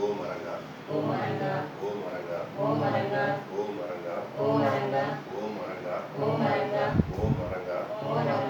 ஓம் அரங்கா ஓம் அரங்கா ஓம் அரங்கா ஓம் அரங்கா ஓம் அரங்கா ஓம் அரங்கா ஓம் அரங்கா ஓம் அரங்கா ஓம் அரங்கா ஓம் அரங்கா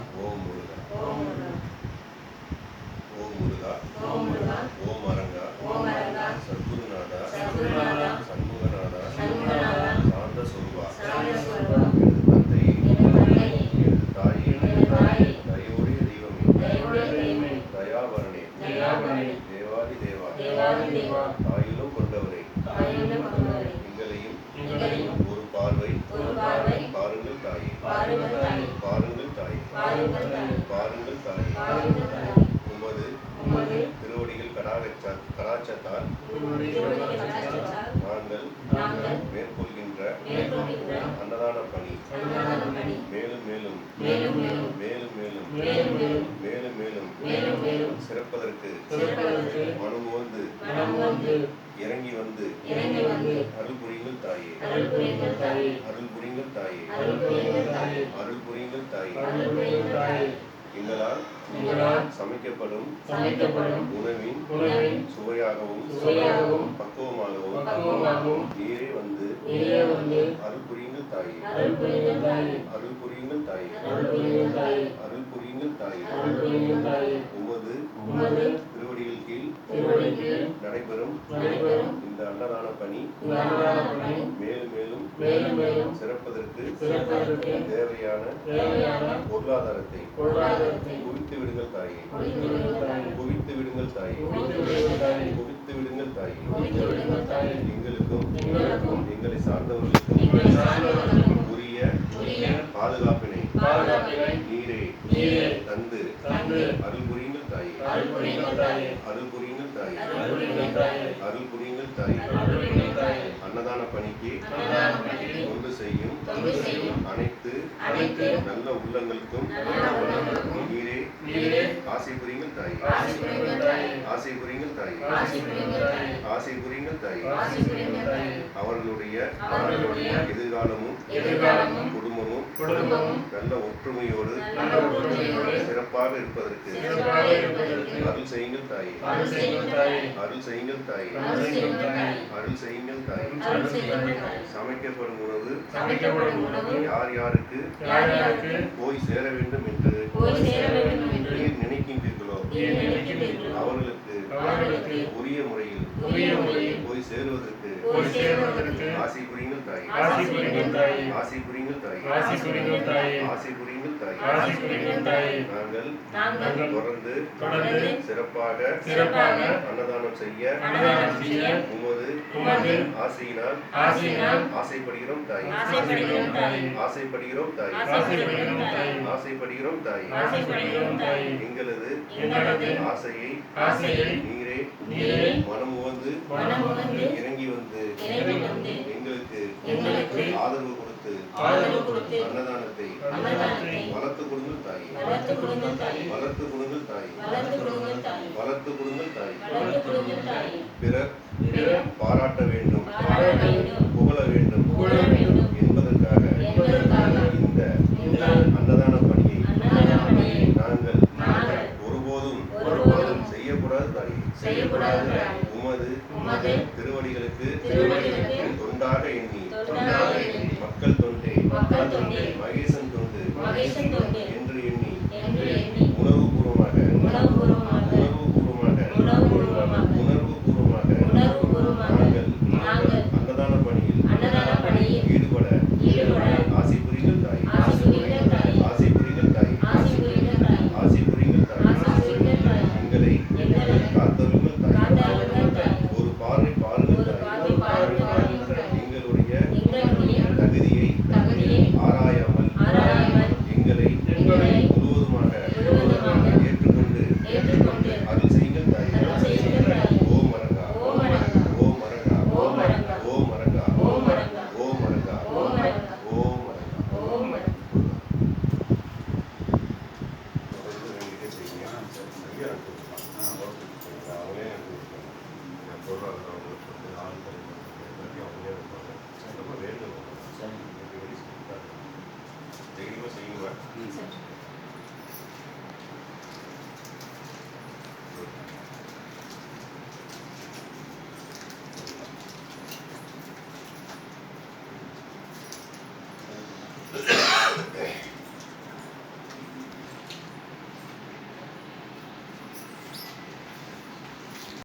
தேவாதி தேவா. தாயிலும் கொண்டவரை. எங்களையும் ஒரு பார்வை பாருங்கள் தாயே. பாருங்கள் தாயே. பாருங்கள் தாயே. உமது திருவடிகள் கடாச்சத்தால் அன்னதான பணி. மேலும் மேலும். மேலும் மேலும். மேலும் மேலும். சிறப்பதற்கு மனம் இறங்கி வந்து. அருள் புரியுங்கள் தாயே. அருள் புரியுங்கள் தாயே. அருள் புரியுங்கள் தாயே. எங்களால் சமைக்கப்படும் உணவின் சுவையாகவும் பக்குவமாகவும் நீரே வந்து அருள் புரியுங்கள் தாயே. அருள் புரியுங்கள் தாயே. அருள் புரியுங்கள் தாயே. உமது திருவடிகள் கீழ் நடைபெறும் இந்த அன்னதான பணி மேலும் மேலும் சிறப்பு தேவையான பொருளாதாரத்தை குவித்து விடுங்கள் தாயே. குவித்து விடுங்கள் தாயே. குவித்து விடுங்கள் தாயே. எங்களுக்கும் எங்களை சார்ந்தவர்களுக்கும் உரிய பாதுகாப்பினை நீரே தந்து அருள் புரியுங்கள் தாயே. அருள் புரியுங்கள் தாயே. அருள் புரியுங்கள் தாயே. அருள் புரியுங்கள் தாயே. அன்னதான பணிக்கு தொண்டு செய்யும் அனைத்து நல்ல உள்ளங்களுக்கும் நீரே ஆசை புரியுங்கள் தாய். ஆசை புரியுங்கள் தாய். ஆசை புரியுங்கள் தாய். அவர்களுடைய எதிர்காலமும் குடும்பமும் நல்ல ஒற்றுமையோடு சிறப்பாக இருப்பதற்கு. அருள் செய்யுங்கள் தாயே. அருள் செய்யுங்கள் தாயே. அருள் செய்யுங்கள் தாயே. சமைக்கப்படும் உணவு யார் யாருக்கு போய் சேர வேண்டும் என்று நீர் நினைக்கின்றீர்களோ? அவர்களுக்கு உரிய முறையில் போய் சேருவதற்கு போய் சேர்வதற்கு ஆசி புரியுங்கள் தாயே. ஆசி புரியுங்கள் தாயே. ஆசி புரியுங்கள் தாயே. ஆசி புரியுங்கள் தாயே. ஆசி புரியுங்கள் தாயே. ஆசி புரியுங்கள் தாயே. நாங்கள் நாங்கள் தொடர்ந்து தொடர்ந்து சிறப்பாக சிறப்பாக அன்னதானம் செய்ய அன்னதானம் செய்ய உமது உமது ஆசையினால் ஆசையினால் ஆசைப்படுகிறோம் தாயே. ஆசைப்படுகிறோம் தாயே. ஆசைப்படுகிறோம் தாயே. ஆசைப்படுகிறோம் தாயே. ஆசைப்படுகிறோம் தாய். எங்களது ஆசையை நீரே மனம் உகந்து இறங்கி வந்து எங்களுக்கு ஆதரவு கொடுத்து அன்னதானத்தை வளர்த்து கொடுங்கள் தாய். வளர்த்து கொடுங்கள் தாய். வளர்த்து கொடுங்கள் தாய். பிறர் பாராட்ட வேண்டும். செய்யக்கூடாது செய்யக்கூடாது. உமது உமது திருவடிகளுக்கு தொண்டாக எண்ணி. மக்கள் தொண்டே. மக்கள் தொண்டே. மகேசன் தொண்டு. மகேசன் தொண்டு. என்று எண்ணி. இங்கே அனுப்பிச்சிருக்காங்க அவங்களே அனுப்பிச்சிருக்காங்க என் பொருளாதார அவங்களுக்கு சொல்லி அவங்களே இருப்பாங்க ரொம்ப வேணும் எனக்கு வெரி ஸ்ட்ரிக்டாக இருக்குது தைரியமாக செய்யுங்க